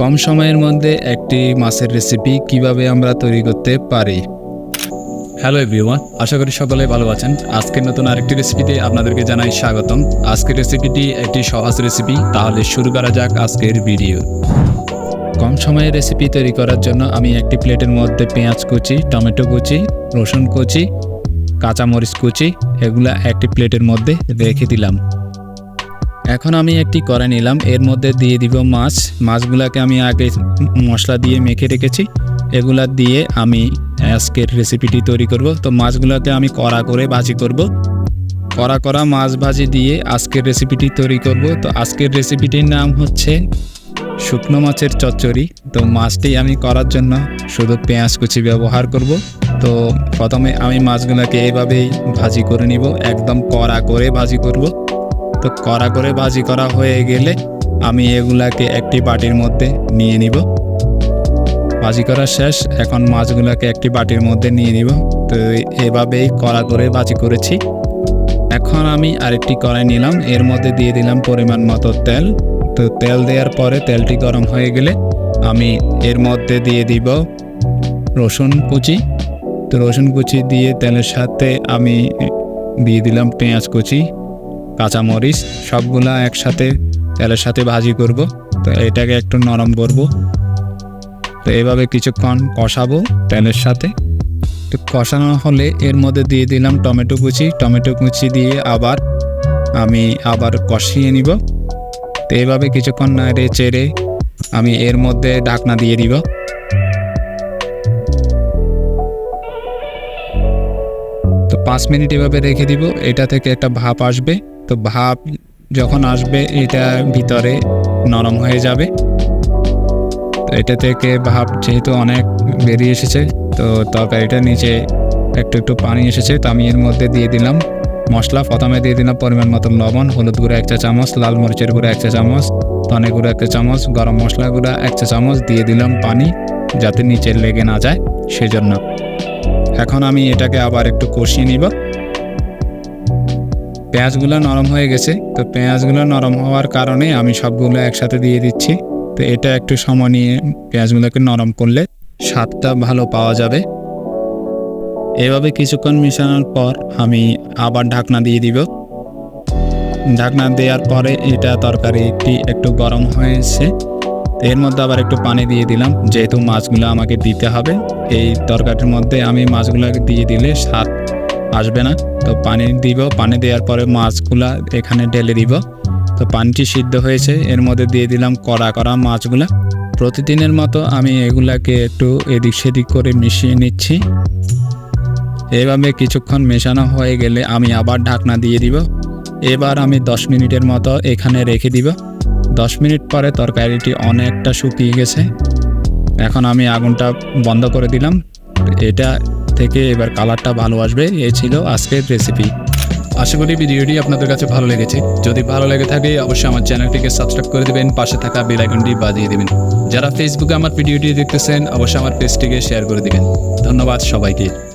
কম সময়ের মধ্যে একটি মাছের রেসিপি কীভাবে আমরা তৈরি করতে পারি। হ্যালো এভরিওয়ান আশা করি সকলে ভালো আছেন। আজকের নতুন আরেকটি রেসিপিতে আপনাদেরকে জানাই স্বাগতম। আজকের রেসিপিটি একটি সহজ রেসিপি তাহলে শুরু করা যাক আজকের ভিডিও কম সময়ে রেসিপি তৈরি করার জন্য আমি একটি প্লেটের মধ্যে পেঁয়াজ কুচি টমেটো কুচি রসুন কুচি কাঁচামরিচ কুচি এগুলা একটি প্লেটের মধ্যে রেখে দিলাম। এখন আমি একটি করে নিলাম, এর মধ্যে দিয়ে দিব মাছ। মাছগুলোকে আমি আগে মশলা দিয়ে মেখে রেখেছি। এগুলা দিয়ে আমি আজকের রেসিপিটি তৈরি করব। তো মাছগুলোকে আমি কড়া করে ভাজি করব। কড়া করা মাছ ভাজি দিয়ে আজকের রেসিপিটি তৈরি করব। তো আজকের রেসিপিটির নাম হচ্ছে শুকনো মাছের চচ্চড়ি। তো মাছটি আমি করার জন্য শুধু পেঁয়াজ কুচি ব্যবহার করব। তো প্রথমে আমি মাছগুলোকে এইভাবেই ভাজি করে নিব। একদম কড়া করে ভাজি করব। তো কড়া করে ভাজি করা হয়ে গেলে আমি এগুলাকে একটি বাটির মধ্যে নিয়ে নিব। ভাজি করা শেষ, এখন মাছগুলোকে একটি বাটির মধ্যে নিয়ে নিব। তো এভাবেই কড়া করে ভাজি করেছি। এখন আমি আরেকটি কড়াই নিলাম। এর মধ্যে দিয়ে দিলাম পরিমাণ মতো তেল। তো তেল দেওয়ার পরে তেলটি গরম হয়ে গেলে আমি এর মধ্যে দিয়ে দিব রসুন কুচি। তো রসুন কুচি দিয়ে তেলের সাথে আমি দিয়ে দিলাম পেঁয়াজ কুচি। কাঁচামরিচ সবগুলা একসাথে তেলের সাথে ভাজি করব। তো এটাকে একটু নরম করব। তো এভাবে কিছুক্ষণ কষাবো তেলের সাথে। তো কষানো হলে এর মধ্যে দিয়ে দিলাম টমেটো কুচি। টমেটো কুচি দিয়ে আবার আমি আবার কষিয়ে নিব। তো এভাবে কিছুক্ষণ নাড়ে চেড়ে আমি এর মধ্যে ঢাকনা দিয়ে দিব। তো পাঁচ মিনিট এভাবে রেখে দিব। এটা থেকে একটা ভাপ আসবে। তো ভাপ যখন আসবে, এটা ভিতরে নরম হয়ে যাবে। তো এটা থেকে ভাপ যেহেতু অনেক বেরিয়ে এসেছে, তো তরকারিটা নিচে একটু একটু পানি এসেছে, তো আমি এর মধ্যে দিয়ে দিলাম মশলা। প্রথমে দিয়ে দিলাম পরিমাণ মতো লবণ, হলুদ গুঁড়ো এক চা চামচ, লাল মরিচের গুঁড়ো এক চা চামচ, ধনে গুঁড়ো এক চা চামচ, গরম মশলা গুঁড়ো এক চা চামচ, দিয়ে দিলাম পানি যাতে নিচে লেগে না যায়, সেজন্য। এখন আমি এটাকে আবার একটু কষিয়ে নিব। পেঁয়াজগুলো নরম হয়ে গেছে, তো পেঁয়াজগুলো নরম হওয়ার কারণে আমি সবগুলো একসাথে দিয়ে দিচ্ছি। তো এটা একটু সময় নিয়ে পেঁয়াজগুলোকে নরম করলে স্বাদটা ভালো পাওয়া যাবে। এভাবে কিছুক্ষণ মেশানোর পর আমি আবার ঢাকনা দিয়ে দিব। ঢাকনা দেওয়ার পরে এটা তরকারিটি একটু গরম হয়েছে। এর মধ্যে আবার একটু পানি দিয়ে দিলাম, যেহেতু মাছগুলো আমাকে দিতে হবে, এই তরকারির মধ্যে আমি মাছগুলোকে দিয়ে দিলে স্বাদ আসবে না। তো পানি দিব, পানি দেওয়ার পরে মাছগুলা এখানে ঢেলে দিব। তো পানিটি সিদ্ধ হয়েছে, এর মধ্যে দিয়ে দিলাম কড়া করা মাছগুলা। প্রতিদিনের মতো আমি এগুলাকে একটু এদিক সেদিক করে মিশিয়ে নিচ্ছি। এভাবে কিছুক্ষণ মেশানো হয়ে গেলে আমি আবার ঢাকনা দিয়ে দিব। এবার আমি দশ মিনিটের মতো এখানে রেখে দিব। দশ মিনিট পরে তরকারিটি অনেকটা শুকিয়ে গেছে। এখন আমি আগুনটা বন্ধ করে দিলাম। এটা থেকে এবার কালারটা ভালো আসবে, এ ছিল আজকের রেসিপি আশা করি ভিডিওটি আপনাদের কাছে ভালো লেগেছে। যদি ভালো লেগে থাকে, অবশ্যই আমার চ্যানেলটিকে সাবস্ক্রাইব করে দেবেন, পাশে থাকা বেল আইকনটি বাজিয়ে দেবেন। যারা ফেসবুকে আমার ভিডিওটি দেখতেছেন, অবশ্যই আমার পেজটিকে শেয়ার করে দেবেন। ধন্যবাদ সবাইকে।